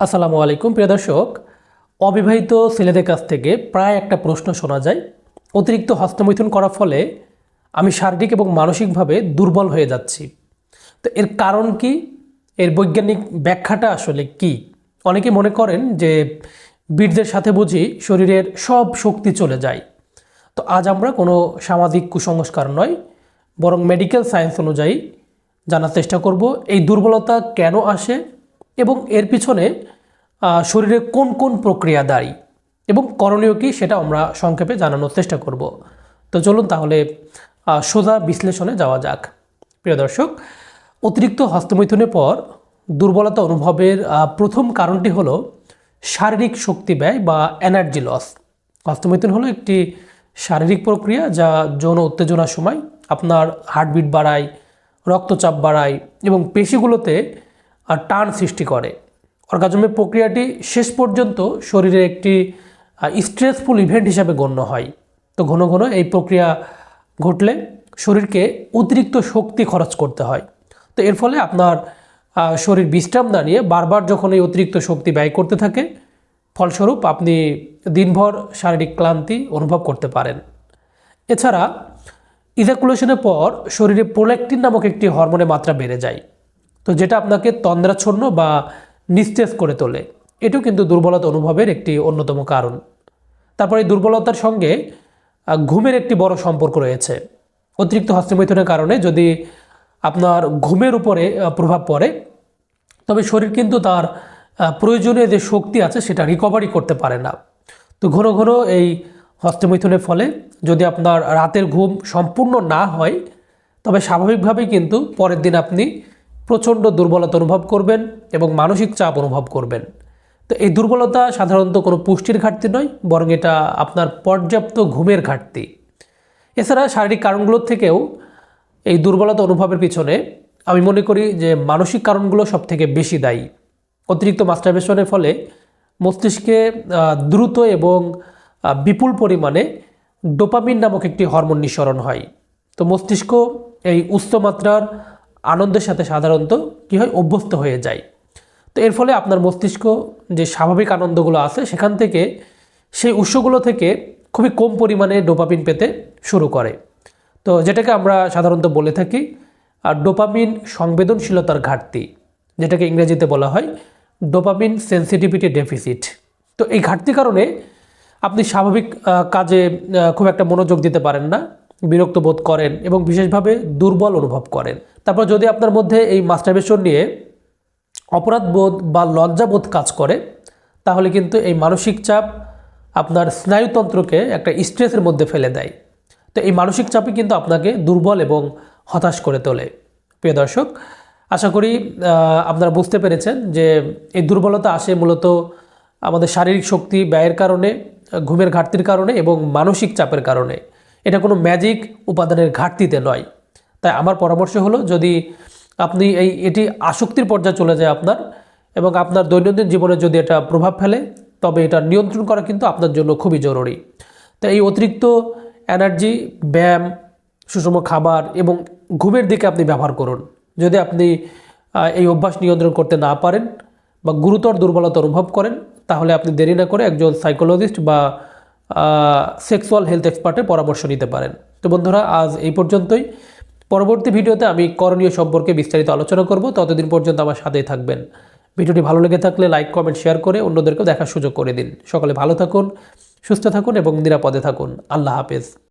আসসালামু আলাইকুম, প্রিয় দর্শক। অবিবাহিত ছেলেদের কাছ থেকে প্রায় একটা প্রশ্ন শোনা যায়। অতিরিক্ত হস্তমৈথুন করার ফলে আমি শারীরিক এবং মানসিকভাবে দুর্বল হয়ে যাচ্ছি। তো এর কারণ কি? এর বৈজ্ঞানিক ব্যাখ্যাটা আসলে কি? অনেকে মনে করেন যে বীরদের সাথে বুঝি শরীরের সব শক্তি চলে যায়। তো আজ আমরা কোনো সামাজিক কুসংস্কার নয়, বরং মেডিকেল সায়েন্স অনুযায়ী জানার চেষ্টা করব, এই দুর্বলতা কেন আসে এবং এর পিছনে শরীরে কোন কোন প্রক্রিয়া দায়ী? এবং করণীয় কি সেটা আমরা সংক্ষেপে জানানোর চেষ্টা করব। তো চলুন তাহলে সোজা বিশ্লেষণে যাওয়া যাক। প্রিয় দর্শক, অতিরিক্ত হস্তমৈথুনের পর দুর্বলতা অনুভবের প্রথম কারণটি হলো শারীরিক শক্তি ব্যয় বা এনার্জি লস হস্তমৈথুন হলো একটি শারীরিক প্রক্রিয়া যা যৌন উত্তেজনার সময় আপনার হার্টবিট বাড়ায়, রক্তচাপ বাড়ায় এবং পেশিগুলোতে টান সৃষ্টি করে। অর্গাজমের প্রক্রিয়াটি শেষ পর্যন্ত শরীরে একটি স্ট্রেসফুল ইভেন্ট হিসাবে গণ্য হয়। তো ঘন ঘন এই প্রক্রিয়া ঘটলে শরীরকে অতিরিক্ত শক্তি খরচ করতে হয়। তো এর ফলে আপনার শরীর বিশ্রাম না নিয়ে বারবার যখন এই অতিরিক্ত শক্তি ব্যয় করতে থাকে, ফলস্বরূপ আপনি দিনভর শারীরিক ক্লান্তি অনুভব করতে পারেন। এছাড়া ইজাকুলেশনের পর শরীরে প্রোল্যাক্টিন নামক একটি হরমোনের মাত্রা বেড়ে যায়। তো যেটা আপনাকে তন্দ্রাচ্ছন্ন বা নিস্তেজ করে তোলে, এটাও কিন্তু দুর্বলতা অনুভবের একটি অন্যতম কারণ। তারপর এই দুর্বলতার সঙ্গে ঘুমের একটি বড় সম্পর্ক রয়েছে। অতিরিক্ত হস্তমৈথুনের কারণে যদি আপনার ঘুমের উপরে প্রভাব পড়ে, তবে শরীর কিন্তু তার প্রয়োজনীয় যে শক্তি আছে সেটা রিকভারি করতে পারে না। তো ঘন ঘন এই হস্তমৈথুনের ফলে যদি আপনার রাতের ঘুম সম্পূর্ণ না হয়, তবে স্বাভাবিকভাবেই কিন্তু পরের দিন আপনি প্রচণ্ড দুর্বলতা অনুভব করবেন এবং মানসিক চাপ অনুভব করবেন। তো এই দুর্বলতা সাধারণত কোনো পুষ্টির ঘাটতি নয়, বরং এটা আপনার পর্যাপ্ত ঘুমের ঘাটতি। এছাড়া শারীরিক কারণগুলোর থেকেও এই দুর্বলতা অনুভবের পিছনে আমি মনে করি যে মানসিক কারণগুলো সব থেকে বেশি দায়ী। অতিরিক্ত মাস্টারবেশনের ফলে মস্তিষ্কে দ্রুত এবং বিপুল পরিমাণে ডোপামিন নামক একটি হরমোন নিঃসরণ হয়। তো মস্তিষ্ক এই উচ্চমাত্রার আনন্দের সাথে সাধারণত কী হয়, অভ্যস্ত হয়ে যায়। তো এর ফলে আপনার মস্তিষ্ক যে স্বাভাবিক আনন্দগুলো আছে, সেখান থেকে সেই উৎসগুলো থেকে খুবই কম পরিমাণে ডোপামিন পেতে শুরু করে। তো যেটাকে আমরা সাধারণত বলে থাকি আর ডোপামিন সংবেদনশীলতার ঘাটতি, যেটাকে ইংরেজিতে বলা হয় ডোপামিন সেন্সিটিভিটি ডেফিসিট। তো এই ঘাটতির কারণে আপনি স্বাভাবিক কাজে খুব একটা মনোযোগ দিতে পারেন না। বিরক্ত বোধ করেন এবং বিশেষভাবে দুর্বল অনুভব করেন। তারপর যদি আপনার মধ্যে এই মাস্টারবেশন নিয়ে অপরাধ বোধ বা লজ্জা বোধ কাজ করে, তাহলে কিন্তু এই মানসিক চাপ আপনার স্নায়ুতন্ত্রকে একটা স্ট্রেসের মধ্যে ফেলে দেয়। তো এই মানসিক চাপই কিন্তু আপনাকে দুর্বল এবং হতাশ করে তোলে। প্রিয় দর্শক, আশা করি আপনারা বুঝতে পেরেছেন যে এই দুর্বলতা আসে মূলত আমাদের শারীরিক শক্তি ব্যয়ের কারণে, ঘুমের ঘাটতির কারণে এবং মানসিক চাপের কারণে। এটা কোনো ম্যাজিক উপাদানের ঘাটতিতে নয়। তাই আমার পরামর্শ হলো, যদি আপনি এই, এটি আসক্তির পর্যায়ে চলে যায় আপনার এবং আপনার দৈনন্দিন জীবনে যদি এটা প্রভাব ফেলে, তবে এটা নিয়ন্ত্রণ করা কিন্তু আপনার জন্য খুবই জরুরি। তাই এই অতিরিক্ত এনার্জি ব্যায়াম, সুষম খাবার এবং ঘুমের দিকে আপনি ব্যবহার করুন। যদি আপনি এই অভ্যাস নিয়ন্ত্রণ করতে না পারেন বা গুরুতর দুর্বলতা অনুভব করেন, তাহলে আপনি দেরি না করে একজন সাইকোলজিস্ট বা সেক্সুয়াল হেলথ এক্সপার্টের পরামর্শ নিতে পারেন। তো বন্ধুরা, আজ এই পর্যন্তই। পরবর্তী ভিডিওতে আমি করণীয় সম্পর্কে বিস্তারিত আলোচনা করব। ততদিন পর্যন্ত আমার সাথেই থাকবেন। ভিডিওটি ভালো লেগে থাকলে লাইক কমেন্ট শেয়ার করে অন্যদেরকেও দেখার সুযোগ করে দিন। সকালে ভালো থাকুন, সুস্থ থাকুন এবং নিরাপদে থাকুন। আল্লাহ হাফেজ।